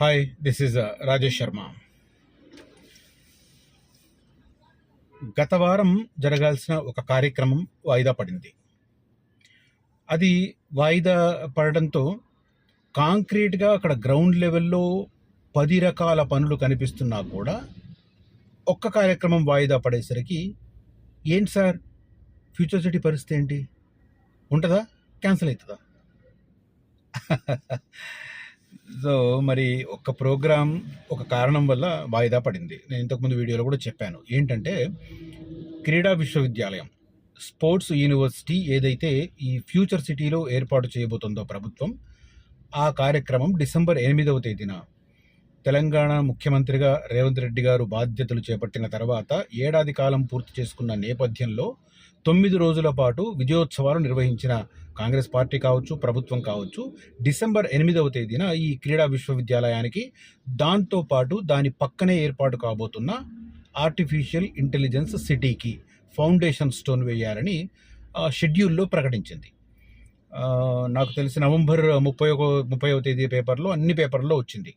Hi this is Rajesh Sharma గత వారం జరగాల్సిన ఒక కార్యక్రమం వాయిదా పడింది. అది వాయిదా పడడంతో కాంక్రీట్గా అక్కడ గ్రౌండ్ లెవెల్లో పది రకాల పనులు కనిపిస్తున్నా కూడా ఒక్క కార్యక్రమం వాయిదా పడేసరికి ఏంటి సార్? ఫ్యూచర్ సిటీ పరిస్థితి ఏంటి? ఉంటుందా? క్యాన్సిల్ అవుతుందా? సో మరి ఒక ప్రోగ్రామ్ ఒక కారణం వల్ల వాయిదా పడింది. నేను ఇంతకుముందు వీడియోలో కూడా చెప్పాను. ఏంటంటే క్రీడా విశ్వవిద్యాలయం స్పోర్ట్స్ యూనివర్సిటీ ఏదైతే ఈ ఫ్యూచర్ సిటీలో ఏర్పాటు చేయబోతుందో ప్రభుత్వం ఆ కార్యక్రమం డిసెంబర్ ఎనిమిదవ తేదీన తెలంగాణ ముఖ్యమంత్రిగా రేవంత్ రెడ్డి గారు బాధ్యతలు చేపట్టిన తర్వాత ఏడాది కాలం పూర్తి చేసుకున్న నేపథ్యంలో తొమ్మిది రోజుల పాటు విజయోత్సవాలు నిర్వహించిన కాంగ్రెస్ పార్టీ కావచ్చు ప్రభుత్వం కావచ్చు డిసెంబర్ ఎనిమిదవ తేదీన ఈ క్రీడా విశ్వవిద్యాలయానికి దాంతో పాటు దాని పక్కనే ఏర్పాటు కాబోతున్న ఆర్టిఫిషియల్ ఇంటెలిజెన్స్ సిటీకి ఫౌండేషన్ స్టోన్ వేయాలని షెడ్యూల్లో ప్రకటించింది. నాకు తెలిసి నవంబర్ ముప్పై ఒక ముప్పైవ తేదీ పేపర్లో అన్ని పేపర్లో వచ్చింది.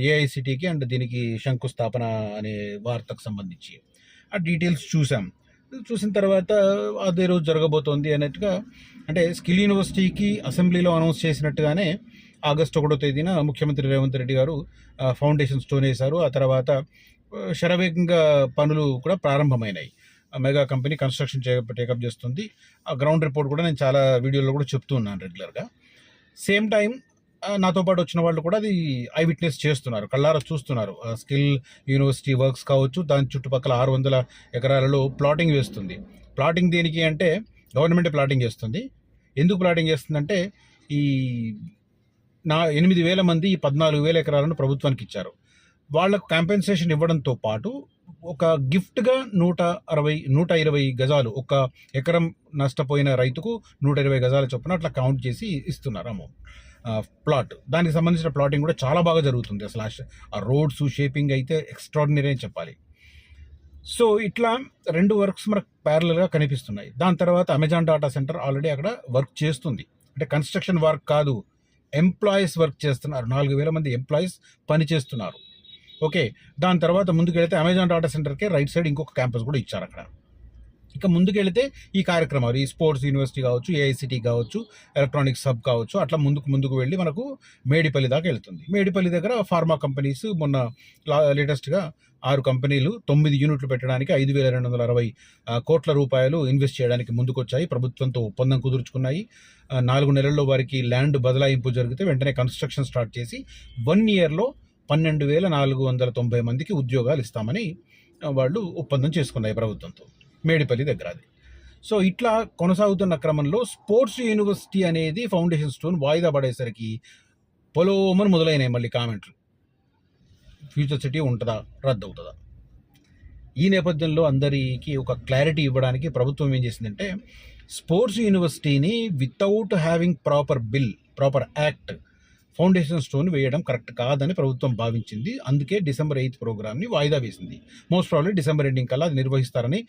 ఏఐసిటీకి అండ్ దీనికి శంకుస్థాపన అనే వార్తకు సంబంధించి. ఆ డీటెయిల్స్ చూసాం చూసిన తర్వాత అదే రోజు జరగబోతోంది అన్నట్టుగా అంటే స్కిల్ యూనివర్సిటీకి అసెంబ్లీలో అనౌన్స్ చేసినట్టుగానే ఆగస్టు ఒకటో తేదీన ముఖ్యమంత్రి రేవంత్ రెడ్డి గారు ఫౌండేషన్ స్టోన్ వేశారు. ఆ తర్వాత శరవేగంగా పనులు కూడా ప్రారంభమైనాయి. Mega company construction take up చేస్తుంది. ఆ గ్రౌండ్ రిపోర్ట్ కూడా నేను చాలా వీడియోలో కూడా చెప్తూ ఉన్నాను రెగ్యులర్గా. సేమ్ టైం నాతో పాటు వచ్చిన వాళ్ళు కూడా అది ఐ విట్నెస్ చేస్తున్నారు. కళ్ళారా చూస్తున్నారు. స్కిల్ యూనివర్సిటీ వర్క్స్ కావచ్చు దాని చుట్టుపక్కల ఆరు వందల ఎకరాలలో ప్లాటింగ్ వేస్తుంది. ప్లాటింగ్ దేనికి అంటే గవర్నమెంట్ ప్లాటింగ్ చేస్తుంది. ఎందుకు ప్లాటింగ్ చేస్తుందంటే ఈ నా ఎనిమిది వేల మంది ఈ పద్నాలుగు వేల ఎకరాలను ప్రభుత్వానికి ఇచ్చారు. వాళ్ళకు కాంపెన్సేషన్ ఇవ్వడంతో పాటు ఒక గిఫ్ట్గా నూట అరవై నూట ఇరవై గజాలు ఒక ఎకరం నష్టపోయిన రైతుకు నూట ఇరవై గజాల చొప్పున అట్లా కౌంట్ చేసి ఇస్తున్నారు అమౌంట్. ప్లాట్ దానికి సంబంధించిన ప్లాటింగ్ కూడా చాలా బాగా జరుగుతుంది. అసలు ఆ రోడ్స్ షేపింగ్ అయితే ఎక్స్ట్రాడినరీ అని చెప్పాలి. సో ఇట్లా రెండు వర్క్స్ మనకు ప్యారలల్గా కనిపిస్తున్నాయి. దాని తర్వాత అమెజాన్ డాటా సెంటర్ ఆల్రెడీ అక్కడ వర్క్ చేస్తుంది. అంటే కన్స్ట్రక్షన్ వర్క్ కాదు ఎంప్లాయీస్ వర్క్ చేస్తున్నారు. నాలుగు వేల మంది ఎంప్లాయీస్ పని చేస్తున్నారు. ఓకే దాని తర్వాత ముందుకు వెళితే అమెజాన్ డాటా సెంటర్కే రైట్ సైడ్ ఇంకొక క్యాంపస్ కూడా ఇచ్చారు అక్కడ. ఇక ముందుకు వెళితే ఈ కార్యక్రమాలు ఈ స్పోర్ట్స్ యూనివర్సిటీ కావచ్చు ఏఐసిటీ కావచ్చు ఎలక్ట్రానిక్స్ హబ్ కావచ్చు అట్లా ముందుకు ముందుకు వెళ్ళి మనకు మేడిపల్లి దాకా వెళ్తుంది. మేడిపల్లి దగ్గర ఫార్మా కంపెనీస్ మొన్న లేటెస్ట్గా ఆరు కంపెనీలు తొమ్మిది యూనిట్లు పెట్టడానికి ఐదు వేల రెండు వందల అరవై కోట్ల రూపాయలు ఇన్వెస్ట్ చేయడానికి ముందుకొచ్చాయి. ప్రభుత్వంతో ఒప్పందం కుదుర్చుకున్నాయి. నాలుగు నెలల్లో వారికి ల్యాండ్ బదలాయింపు జరిగితే వెంటనే కన్స్ట్రక్షన్ స్టార్ట్ చేసి వన్ ఇయర్లో పన్నెండు వేల నాలుగు వందల తొంభై మందికి ఉద్యోగాలు ఇస్తామని వాళ్ళు ఒప్పందం చేసుకున్నాయి ప్రభుత్వంతో. మేడిపల్లి దగ్గర అది. సో ఇట్లా కొనసాగుతున్న క్రమంలో స్పోర్ట్స్ యూనివర్సిటీ అనేది ఫౌండేషన్ స్టోన్ వాయిదా పడేసరికి పొలోమని మొదలైనాయి మళ్ళీ కామెంట్లు. ఫ్యూచర్ సిటీ ఉంటుందా రద్దు అవుతుందా ఈ నేపథ్యంలో అందరికీ ఒక క్లారిటీ ఇవ్వడానికి ప్రభుత్వం ఏం చేసిందంటే స్పోర్ట్స్ యూనివర్సిటీని without having proper bill proper act foundation stone వేయడం కరెక్ట్ కాదని ప్రభుత్వం భావించింది. అందుకే డిసెంబర్ ఎయిత్ ప్రోగ్రామ్ని వాయిదా వేసింది. మోస్ట్ ప్రాబ్లీ డిసెంబర్ ఎండింగ్ కల్లా అది నిర్వహిస్తారని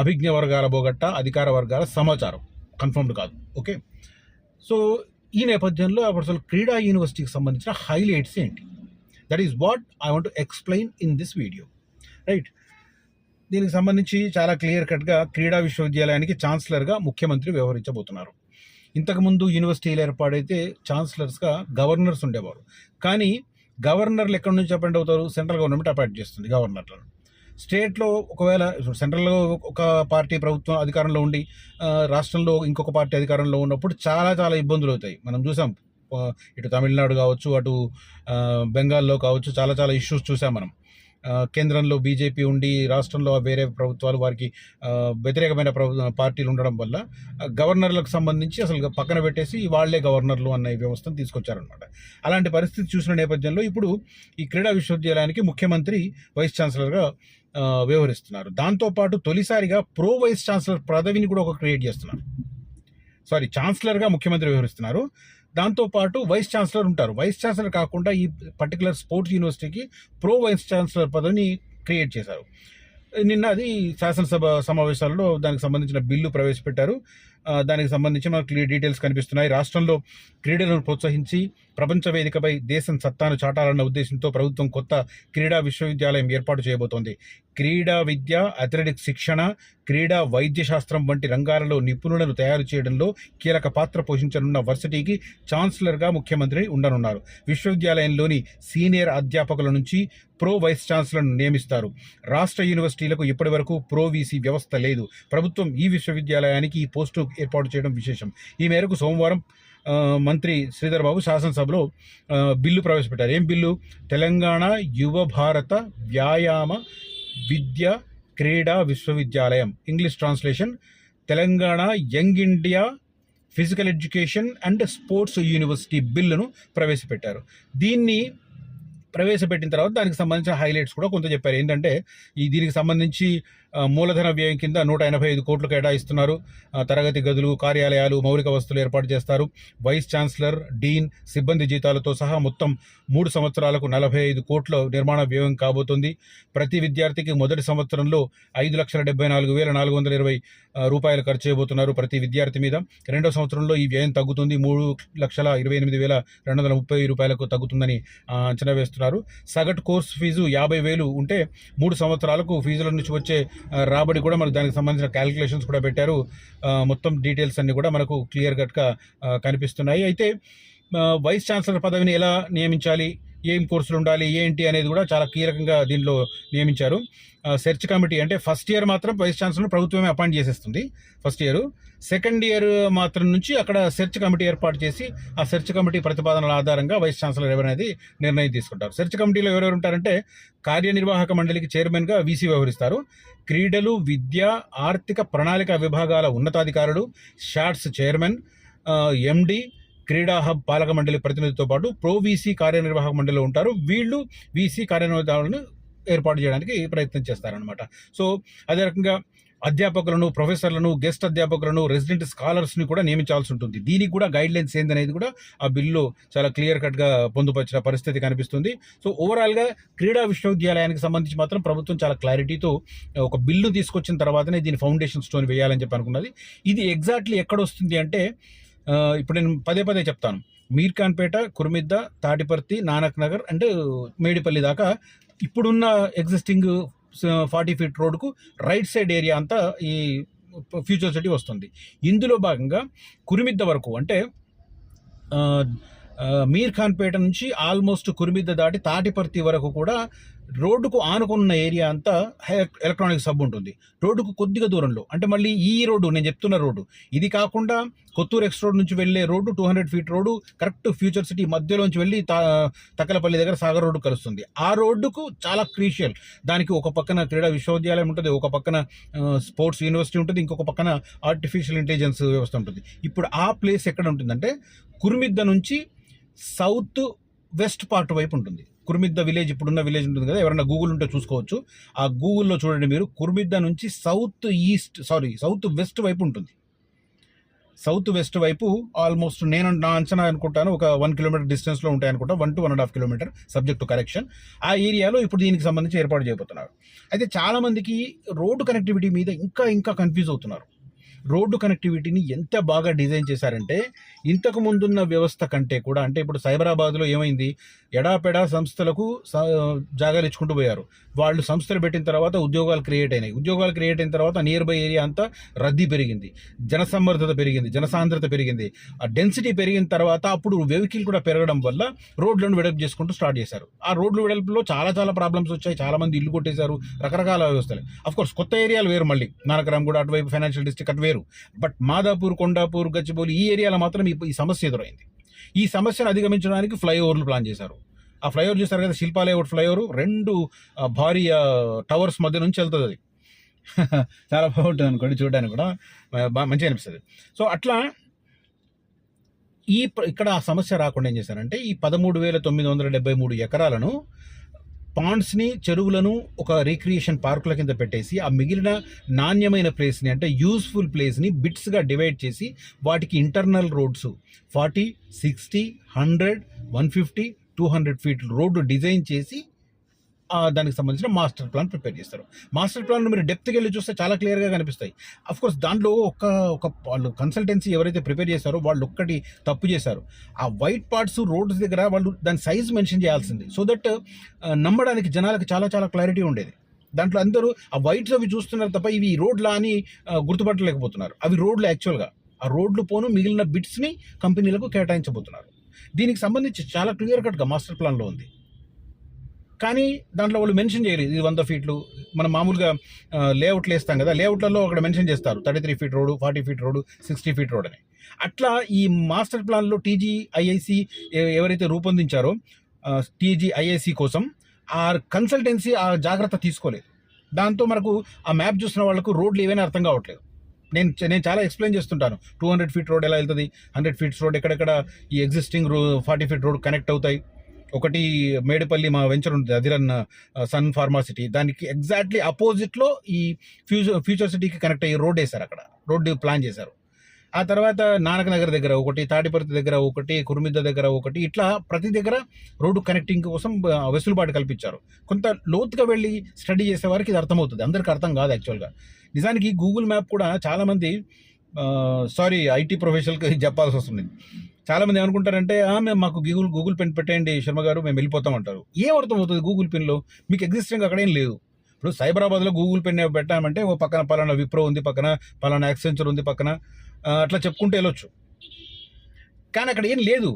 అభిజ్ఞ వర్గాల బోగట్ట అధికార వర్గాల సమాచారం. కన్ఫర్మ్డ్ కాదు. ఓకే సో ఈ నేపథ్యంలో అప్పుడు అసలు క్రీడా యూనివర్సిటీకి సంబంధించిన హైలైట్స్ ఏంటి? That is what I want explain in this video right దీనికి సంబంధించి చాలా క్లియర్ కట్గా క్రీడా విశ్వవిద్యాలయానికి ఛాన్సలర్గా ముఖ్యమంత్రి వ్యవహరించబోతున్నారు. ఇంతకుముందు యూనివర్సిటీలు ఏర్పాడైతే ఛాన్సలర్స్గా గవర్నర్స్ ఉండేవారు. కానీ గవర్నర్లు ఎక్కడి నుంచి అపాయింట్ అవుతారు? సెంట్రల్ గవర్నమెంట్ అపాయింట్ చేస్తుంది గవర్నర్లను. స్టేట్లో ఒకవేళ సెంట్రల్లో ఒక పార్టీ ప్రభుత్వం అధికారంలో ఉండి రాష్ట్రంలో ఇంకొక పార్టీ అధికారంలో ఉన్నప్పుడు చాలా చాలా ఇబ్బందులు అవుతాయి. మనం చూసాం ఇటు తమిళనాడు కావచ్చు అటు బెంగాల్లో కావచ్చు చాలా చాలా ఇష్యూస్ చూసాం మనం. కేంద్రంలో బీజేపీ ఉండి రాష్ట్రంలో వేరే ప్రభుత్వాలు వారికి వ్యతిరేకమైన ప్రభు పార్టీలు ఉండడం వల్ల గవర్నర్లకు సంబంధించి అసలు పక్కన పెట్టేసి వాళ్ళే గవర్నర్లు అన్న వ్యవస్థను తీసుకొచ్చారనమాట అలాంటి పరిస్థితి చూసిన నేపథ్యంలో ఇప్పుడు ఈ క్రీడా విశ్వవిద్యాలయానికి ముఖ్యమంత్రి వైస్ ఛాన్సలర్గా వ్యవహరిస్తున్నారు. దాంతోపాటు తొలిసారిగా ప్రో వైస్ ఛాన్సలర్ పదవిని కూడా ఒక క్రియేట్ చేస్తున్నారు. సారీ ఛాన్సలర్గా ముఖ్యమంత్రి వ్యవహరిస్తున్నారు. దాంతోపాటు వైస్ ఛాన్సలర్ ఉంటారు. వైస్ ఛాన్సలర్ కాకుండా ఈ పర్టికులర్ స్పోర్ట్స్ యూనివర్సిటీకి ప్రో వైస్ ఛాన్సలర్ పదవిని క్రియేట్ చేశారు. నిన్న అది శాసనసభ సమావేశాల్లో దానికి సంబంధించిన బిల్లు ప్రవేశపెట్టారు. దానికి సంబంధించి మనకు క్లియర్ డీటెయిల్స్ కనిపిస్తున్నాయి. రాష్ట్రంలో క్రీడలను ప్రోత్సహించి ప్రపంచ వేదికపై దేశం సత్తాను చాటాలన్న ఉద్దేశంతో ప్రభుత్వం కొత్త క్రీడా విశ్వవిద్యాలయం ఏర్పాటు చేయబోతోంది. క్రీడా విద్య అథ్లెటిక్స్ శిక్షణ క్రీడా వైద్య శాస్త్రం వంటి రంగాలలో నిపుణులను తయారు చేయడంలో కీలక పాత్ర పోషించనున్న వర్సిటీకి ఛాన్సలర్గా ముఖ్యమంత్రి ఉండనున్నారు. విశ్వవిద్యాలయంలోని సీనియర్ అధ్యాపకుల నుంచి ప్రో వైస్ ఛాన్సలర్ను నియమిస్తారు. రాష్ట్ర యూనివర్సిటీలకు ఇప్పటివరకు ప్రో వీసీ వ్యవస్థ లేదు. ప్రభుత్వం ఈ విశ్వవిద్యాలయానికి ఈ పోస్టు ఏర్పాటు చేయడం విశేషం. ఈ మేరకు సోమవారం మంత్రి శ్రీధర్ బాబు శాసనసభలో బిల్లు ప్రవేశపెట్టారు. ఏం బిల్లు? తెలంగాణ యువ భారత వ్యాయామ విద్య క్రీడా విశ్వవిద్యాలయం. English translation Telangana young India physical education and sports university బిల్లును ప్రవేశపెట్టారు. దీన్ని ప్రవేశపెట్టిన తర్వాత దానికి సంబంధించిన హైలైట్స్ కూడా కొంత చెప్పారు. ఏంటంటే ఈ దీనికి సంబంధించి మూలధన వ్యయం కింద నూట ఎనభై ఐదు కోట్లు కేటాయిస్తున్నారు. తరగతి గదులు కార్యాలయాలు మౌలిక వస్తువులు ఏర్పాటు చేస్తారు. వైస్ ఛాన్సలర్ డీన్ సిబ్బంది జీతాలతో సహా మొత్తం మూడు సంవత్సరాలకు నలభై ఐదు కోట్ల నిర్మాణ వ్యయం కాబోతుంది. ప్రతి విద్యార్థికి మొదటి సంవత్సరంలో ఐదు లక్షల డెబ్బై నాలుగు వేల నాలుగు వందల ఇరవై రూపాయలు ఖర్చు చేయబోతున్నారు ప్రతి విద్యార్థి మీద. రెండో సంవత్సరంలో ఈ వ్యయం తగ్గుతుంది. మూడు లక్షల ఇరవై ఎనిమిది వేల రెండు వందల ముప్పై రూపాయలకు తగ్గుతుందని అంచనా వేస్తున్నారు. సగటు కోర్సు ఫీజు యాభై వేలు ఉంటే మూడు సంవత్సరాలకు ఫీజుల నుంచి వచ్చే రాబడి కూడా మనకు దానికి సంబంధించిన క్యాలిక్యులేషన్స్ కూడా పెట్టారు. మొత్తం డీటెయిల్స్ అన్నీ కూడా మనకు క్లియర్ కట్గా కనిపిస్తున్నాయి. అయితే వైస్ ఛాన్సలర్ పదవిని ఎలా నియమించాలి? ఏం కోర్సులు ఉండాలి ఏంటి అనేది కూడా చాలా కీలకంగా దీనిలో నియమించారు. సెర్చ్ కమిటీ అంటే ఫస్ట్ ఇయర్ మాత్రం వైస్ ఛాన్సలర్ ప్రభుత్వమే అపాయింట్ చేసేస్తుంది ఫస్ట్ ఇయర్. సెకండ్ ఇయర్ మాత్రం నుంచి అక్కడ సెర్చ్ కమిటీ ఏర్పాటు చేసి ఆ సెర్చ్ కమిటీ ప్రతిపాదనల ఆధారంగా వైస్ ఛాన్సలర్ ఎవరనేది నిర్ణయం తీసుకుంటారు. సెర్చ్ కమిటీలో ఎవరెవరు ఉంటారంటే కార్యనిర్వాహక మండలికి చైర్మన్గా వీసీ వ్యవహరిస్తారు. క్రీడలు విద్య ఆర్థిక ప్రణాళిక విభాగాల ఉన్నతాధికారులు షార్ట్స్ చైర్మన్ ఎండి క్రీడా హబ్ పాలక మండలి ప్రతినిధితో పాటు ప్రో వీసీ కార్యనిర్వాహక మండలిలో ఉంటారు. వీళ్ళు వీసీ కార్యనిర్వాహకులను ఏర్పాటు చేయడానికి ప్రయత్నం చేస్తారనమాట సో అదే రకంగా అధ్యాపకులను ప్రొఫెసర్లను గెస్ట్ అధ్యాపకులను రెసిడెంట్ స్కాలర్స్ని కూడా నియమించాల్సి ఉంటుంది. దీనికి కూడా గైడ్ లైన్స్ ఏందనేది కూడా ఆ బిల్లు చాలా క్లియర్ కట్గా పొందుపరిచిన పరిస్థితి కనిపిస్తుంది. సో ఓవరాల్గా క్రీడా విశ్వవిద్యాలయానికి సంబంధించి మాత్రం ప్రభుత్వం చాలా క్లారిటీతో ఒక బిల్లు తీసుకొచ్చిన తర్వాతనే దీని ఫౌండేషన్ స్టోన్ వేయాలని చెప్పి అనుకున్నది. ఇది ఎగ్జాక్ట్లీ ఎక్కడ వస్తుంది అంటే ఇప్పుడు నేను పదే పదే చెప్తాను. మీర్ఖాన్పేట కుర్మిద్ద తాటిపర్తి నానక్ నగర్ అండ్ మేడిపల్లి దాకా ఇప్పుడున్న ఎగ్జిస్టింగ్ ఫార్టీ ఫీట్ రోడ్కు రైట్ సైడ్ ఏరియా అంతా ఈ ఫ్యూచర్ సిటీ వస్తుంది. ఇందులో భాగంగా కురిమిద్ద వరకు అంటే ఆ, మీర్ ఖాన్పేట నుంచి ఆల్మోస్ట్ కురిమిద్ద దాటి తాటిపర్తి వరకు కూడా రోడ్డుకు ఆనుకున్న ఏరియా అంతా ఎలక్ట్రానిక్ సబ్ ఉంటుంది. రోడ్డుకు కొద్దిగా దూరంలో అంటే మళ్ళీ ఈ రోడ్డు నేను చెప్తున్న రోడ్డు ఇది కాకుండా కొత్తూరు ఎక్స్ రోడ్ నుంచి వెళ్ళే road two hundred feet road correct future city మధ్యలోంచి వెళ్ళి తా తక్కలపల్లి దగ్గర సాగర్ రోడ్డు కలుస్తుంది. ఆ రోడ్డుకు చాలా క్రీషియల్. దానికి ఒక పక్కన క్రీడా విశ్వవిద్యాలయం ఉంటుంది ఒక పక్కన స్పోర్ట్స్ యూనివర్సిటీ ఉంటుంది ఇంకొక పక్కన ఆర్టిఫిషియల్ ఇంటెలిజెన్స్ వ్యవస్థ ఉంటుంది. ఇప్పుడు ఆ ప్లేస్ ఎక్కడ ఉంటుందంటే కుర్మిద్ద నుంచి సౌత్ వెస్ట్ పార్ట్ వైపు ఉంటుంది. కుర్మిద్ద విలేజ్ ఇప్పుడున్న విలేజ్ ఉంటుంది కదా ఎవరైనా గూగుల్ ఉంటే చూసుకోవచ్చు. ఆ గూగుల్లో చూడండి మీరు కుర్మిద్ద నుంచి south east sorry south west వైపు ఉంటుంది. సౌత్ వెస్ట్ వైపు ఆల్మోస్ట్ నేను నా అంచనా అనుకుంటాను ఒక వన్ కిలోమీటర్ డిస్టెన్స్లో ఉంటాయి అనుకుంటా one two one and half kilometre subject correction ఆ ఏరియాలో ఇప్పుడు దీనికి సంబంధించి ఏర్పాటు చేయబోతున్నారు. అయితే చాలామందికి రోడ్డు కనెక్టివిటీ మీద ఇంకా ఇంకా కన్ఫ్యూజ్ అవుతున్నారు. రోడ్డు కనెక్టివిటీని ఎంత బాగా డిజైన్ చేశారంటే ఇంతకు ముందున్న వ్యవస్థ కంటే కూడా అంటే ఇప్పుడు సైబరాబాద్లో ఏమైంది? ఎడాపెడా సంస్థలకు జాగాలు ఇచ్చుకుంటూ పోయారు. వాళ్ళు సంస్థలు పెట్టిన తర్వాత ఉద్యోగాలు క్రియేట్ అయినాయి. ఉద్యోగాలు క్రియేట్ అయిన తర్వాత నియర్ బై ఏరియా అంతా రద్దీ పెరిగింది. జనసమ్మర్ధత పెరిగింది జనసాంద్రత పెరిగింది. ఆ డెన్సిటీ పెరిగిన తర్వాత అప్పుడు వెహికల్ కూడా పెరగడం వల్ల రోడ్లను వెడల్పు చేసుకుంటూ స్టార్ట్ చేశారు. ఆ రోడ్లు వెడల్పులో చాలా చాలా ప్రాబ్లమ్స్ వచ్చాయి. చాలామంది ఇల్లు కొట్టేశారు. రకరకాల వ్యవస్థలు. అఫ్కోర్స్ కొత్త ఏరియాలు వేరు మళ్ళీ. నానకరామ్ కూడా అటువైపు ఫైనాన్షియల్ డిస్ట్రిక్ట్ అటువైపు లేరు బట్ మాదాపూర్ కొండాపూర్ గచ్చిబౌలి ఈ ఏరియాలో మాత్రం ఈ సమస్య ఎదురైంది. ఈ సమస్యను అధిగమించడానికి ఫ్లైఓవర్లు ప్లాన్ చేశారు. ఆ ఫ్లైఓవర్ చూస్తారు కదా శిల్పాలయ ఫ్లైఓవర్ రెండు భారీ టవర్స్ మధ్య నుంచి వెళ్తుంది అది. చాలా బాగుంటుంది అనుకోండి చూడడానికి కూడా. మంచిగా అనిపిస్తుంది. సో అట్లా ఈ ఇక్కడ ఆ సమస్య రాకుండా ఏం చేశారంటే ఈ పదమూడు వేల తొమ్మిది వందల డెబ్బై మూడు ఎకరాలను పాండ్స్ని చెరువులను ఒక రీక్రియేషన్ పార్కుల కింద పెట్టేసి ఆ మిగిలిన నాణ్యమైన ప్లేస్ని అంటే యూస్ఫుల్ ప్లేస్ని బిట్స్గా డివైడ్ చేసి వాటికి internal roads forty sixty hundred one fifty two hundred feet road design చేసి దానికి సంబంధించిన మాస్టర్ ప్లాన్ ప్రిపేర్ చేస్తారు. మాస్టర్ ప్లాన్ మీరు డెప్త్కి వెళ్ళి చూస్తే చాలా క్లియర్గా కనిపిస్తాయి. అఫ్ కోర్స్ దాంట్లో ఒక ఒక వాళ్ళు కన్సల్టెన్సీ ఎవరైతే ప్రిపేర్ చేస్తారో వాళ్ళు ఒక్కటి తప్పు చేశారు. ఆ వైట్ పార్ట్స్ రోడ్స్ దగ్గర వాళ్ళు దాని సైజ్ మెన్షన్ చేయాల్సింది. సో దట్ నమ్మడానికి జనాలకు చాలా చాలా క్లారిటీ ఉండేది. దాంట్లో అందరూ ఆ వైట్స్ అవి చూస్తున్నారు తప్ప ఇవి రోడ్లా అని గుర్తుపట్టలేకపోతున్నారు. అవి రోడ్లు యాక్చువల్గా ఆ రోడ్లు పోను మిగిలిన బిట్స్ని కంపెనీలకు కేటాయించబోతున్నారు. దీనికి సంబంధించి చాలా క్లియర్ కట్గా మాస్టర్ ప్లాన్లో ఉంది. కానీ దాంట్లో వాళ్ళు మెన్షన్ చేయరు ఇది వంద ఫీట్లు. మనం మామూలుగా లేఅవుట్లు వేస్తాం కదా. లేఅవుట్లలో అక్కడ మెన్షన్ చేస్తారు. Thirty three feet road forty feet road sixty feet road అని. అట్లా ఈ మాస్టర్ ప్లాన్లో టీజీ ఐఐసి ఎవరైతే రూపొందించారో టీజీ ఐఐసి కోసం ఆ కన్సల్టెన్సీ ఆ జాగ్రత్త తీసుకోలేదు. దాంతో మనకు ఆ మ్యాప్ చూసిన వాళ్ళకు రోడ్లు ఏవైనా అర్థం కావట్లేదు. నేను నేను చాలా ఎక్స్ప్లెయిన్ చేస్తుంటాను. టూ హండ్రెడ్ ఫీట్ రోడ్ ఎలా వెళ్తుంది? హండ్రెడ్ ఫీట్స్ రోడ్ ఎక్కడెక్కడ? ఈ ఎగ్జిస్టింగ్ రో ఫార్టీ ఫీట్ రోడ్ కనెక్ట్ అవుతాయి. ఒకటి మేడిపల్లి మా వెంచర్ ఉంటుంది అదిరన్ సన్ ఫార్మాసిటీ దానికి ఎగ్జాక్ట్లీ అపోజిట్లో ఈ ఫ్యూచర్ ఫ్యూచర్ సిటీకి కనెక్ట్ అయ్యే రోడ్ వేశారు అక్కడ. రోడ్డు ప్లాన్ చేశారు. ఆ తర్వాత నానక నగర్ దగ్గర ఒకటి తాటిపర్తి దగ్గర ఒకటి కురుమిద్ద దగ్గర ఒకటి ఇట్లా ప్రతి దగ్గర రోడ్డు కనెక్టింగ్ కోసం వెసులుబాటు కల్పించారు. కొంత లోతుగా వెళ్ళి స్టడీ చేసే వారికి ఇది అర్థమవుతుంది. అందరికీ అర్థం కాదు యాక్చువల్గా. నిజానికి గూగుల్ మ్యాప్ కూడా చాలామంది సారీ ఐటీ ప్రొఫెషనల్కి చెప్పాల్సి వస్తుంది. చాలామంది ఏమనుకుంటారంటే "ఆ, మేము మాకు గూగుల్ గూగుల్ పెన్ పెట్టేయండి శర్మ గారు మేము వెళ్ళిపోతాం అంటారు. ఏం అర్థం అవుతుంది గూగుల్ పెన్లో? మీకు ఎగ్జిస్టింగ్ అక్కడేం లేదు. ఇప్పుడు సైబరాబాద్లో గూగుల్ పెన్ పెట్టామంటే ఓ పక్కన పలానా విప్రో ఉంది పక్కన పలానా యాక్సెంచర్ ఉంది పక్కన అట్లా చెప్పుకుంటే వెళ్ళొచ్చు. కానీ అక్కడ ఏం లేదు.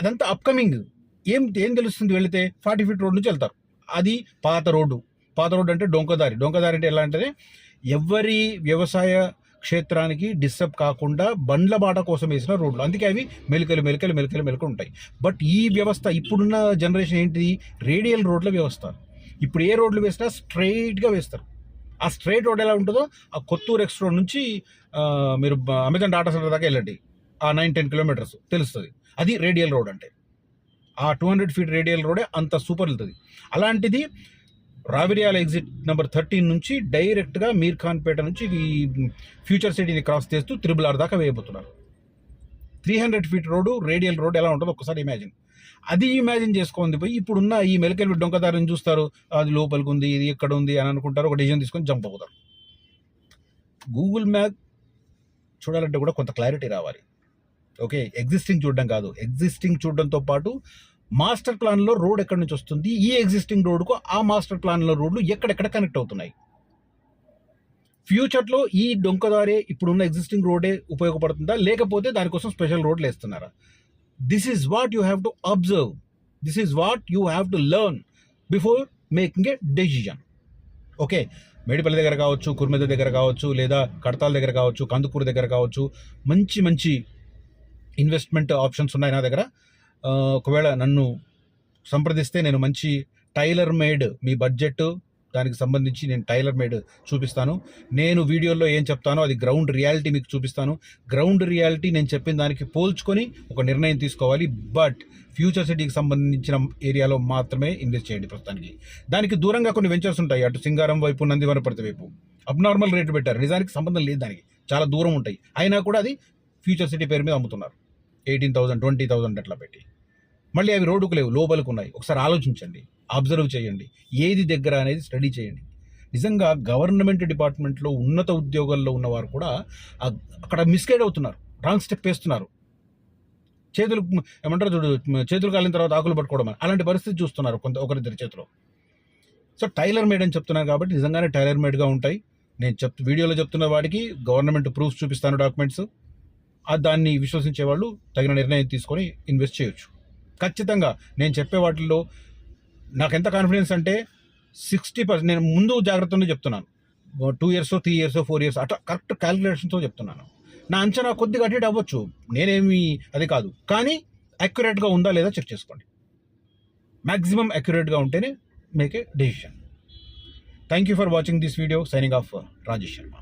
అదంతా అప్కమింగ్ ఏం ఏం తెలుస్తుంది వెళితే? ఫార్టీ ఫీట్ రోడ్ నుంచి వెళ్తారు. అది పాత రోడ్డు. పాత రోడ్డు అంటే డొంకదారి. డొంకదారి అంటే ఎలా అంటే ఎవరి వ్యవసాయ క్షేత్రానికి డిస్టర్బ్ కాకుండా బండ్ల బాట కోసం వేసిన రోడ్లు. అందుకే అవి మెలికలు మెలికలు మెలికలు మెలికలు ఉంటాయి. బట్ ఈ వ్యవస్థ ఇప్పుడున్న జనరేషన్ ఏంటిది రేడియల్ రోడ్ల వ్యవస్థ. ఇప్పుడు ఏ రోడ్లు వేసినా స్ట్రైట్గా వేస్తారు. ఆ స్ట్రైట్ రోడ్ ఎలా ఉంటుందో? ఆ కొత్తూరు ఎక్స్ రోడ్ నుంచి మీరు అమెజాన్ డాటా సెంటర్ దాకా వెళ్ళండి. ఆ నైన్ టెన్ కిలోమీటర్స్ తెలుస్తుంది. అది రేడియల్ రోడ్ అంటే. ఆ టూ హండ్రెడ్ ఫీట్ రేడియల్ రోడే అంత సూపర్ వెళ్తుంది. అలాంటిది రావిరియాల ఎగ్జిట్ నెంబర్ థర్టీన్ నుంచి డైరెక్ట్గా మీర్ ఖాన్ పేట నుంచి ఈ ఫ్యూచర్ సిటీని క్రాస్ చేస్తూ త్రిబుల్ ఆర్ దాకా వేయబోతున్నారు. Three hundred feet road radial road ఎలా ఉంటుందో ఒకసారి ఇమాజిన్. అది ఇమాజిన్ చేసుకోండి పోయి ఇప్పుడున్న ఈ మెలికల్ డొంకదారిని చూస్తారు. అది లోపలికి ఉంది ఇది ఎక్కడ ఉంది అని అనుకుంటారు. ఒక డిసిజన్ తీసుకొని జంప్ అవుతారు. గూగుల్ మ్యాప్ చూడాలంటే కూడా కొంత క్లారిటీ రావాలి. ఓకే ఎగ్జిస్టింగ్ చూడడం కాదు. ఎగ్జిస్టింగ్ చూడడంతో పాటు మాస్టర్ ప్లాన్లో రోడ్ ఎక్కడి నుంచి వస్తుంది? ఈ ఎగ్జిస్టింగ్ రోడ్కు ఆ మాస్టర్ ప్లాన్లో రోడ్లు ఎక్కడెక్కడ కనెక్ట్ అవుతున్నాయి? ఫ్యూచర్లో ఈ డొంకదారే ఇప్పుడున్న ఎగ్జిస్టింగ్ రోడే ఉపయోగపడుతుందా? లేకపోతే దానికోసం స్పెషల్ రోడ్లు వేస్తున్నారా? This is what you have to observe this is what you have to learn before making a decision okay Medipalli దగ్గర కావచ్చు కుర్మెద దగ్గర కావచ్చు లేదా కడతాల దగ్గర కావచ్చు కందుకూరు దగ్గర కావచ్చు మంచి మంచి ఇన్వెస్ట్మెంట్ ఆప్షన్స్ ఉన్నాయి నా దగ్గర. ఒకవేళ నన్ను సంప్రదిస్తే నేను మంచి టైలర్ మేడ్ మీ బడ్జెట్ దానికి సంబంధించి నేను టైలర్ మేడ్ చూపిస్తాను. నేను వీడియోలో ఏం చెప్తానో అది గ్రౌండ్ రియాలిటీ మీకు చూపిస్తాను. గ్రౌండ్ రియాలిటీ నేను చెప్పిన దానికి పోల్చుకొని ఒక నిర్ణయం తీసుకోవాలి. బట్ ఫ్యూచర్ సిటీకి సంబంధించిన ఏరియాలో మాత్రమే ఇన్వెస్ట్ చేయండి ప్రస్తుతానికి. దానికి దూరంగా కొన్ని వెంచర్స్ ఉంటాయి. అటు సింగారం వైపు నందివనపర్తి వైపు. అబ్నార్మల్ రేటు పెట్టారు. నిజానికి సంబంధం లేదు దానికి. చాలా దూరం ఉంటాయి. అయినా కూడా అది ఫ్యూచర్ సిటీ పేరు మీద అమ్ముతున్నారు. ఎయిటీన్ థౌసండ్ ట్వంటీ థౌసండ్ అట్లా పెట్టి. మళ్ళీ అవి రోడ్డుకు లేవు లోపలికి ఉన్నాయి. ఒకసారి ఆలోచించండి అబ్జర్వ్ చేయండి. ఏది దగ్గర అనేది స్టడీ చేయండి. నిజంగా గవర్నమెంట్ డిపార్ట్మెంట్లో ఉన్నత ఉద్యోగాల్లో ఉన్నవారు కూడా అక్కడ మిస్గైడ్ అవుతున్నారు రాంగ్ స్టెప్ వేస్తున్నారు. చేతులు ఏమంటారు చూడు చేతులు కాలిన తర్వాత ఆకులు పట్టుకోవడం అలాంటి పరిస్థితి చూస్తున్నారు కొంత ఒకరిద్దరి చేతిలో. సో టైలర్ మేడ్ అని చెప్తున్నారు కాబట్టి నిజంగానే టైలర్ మేడ్గా ఉంటాయి. నేను చెప్ వీడియోలో చెప్తున్న వాడికి గవర్నమెంట్ ప్రూఫ్స్ చూపిస్తాను డాక్యుమెంట్స్ దాన్ని విశ్వసించే వాళ్ళు తగిన నిర్ణయం తీసుకొని ఇన్వెస్ట్ చేయొచ్చు. ఖచ్చితంగా నేను చెప్పే వాటిల్లో నాకు ఎంత కాన్ఫిడెన్స్ అంటే సిక్స్టీ పర్సెంట్ నేను ముందు జాగ్రత్తగా చెప్తున్నాను. Two years three years four years అట్లా కరెక్ట్ క్యాలిక్యులేషన్తో చెప్తున్నాను. నా అంచనా కొద్దిగా అటేట్ అవ్వచ్చు. నేనేమి అది కాదు. కానీ అక్యురేట్గా ఉందా లేదా చెక్ చేసుకోండి. మ్యాక్సిమం అక్యురేట్గా ఉంటేనే make a decision thank you for watching this video signing off Rajesh Sharma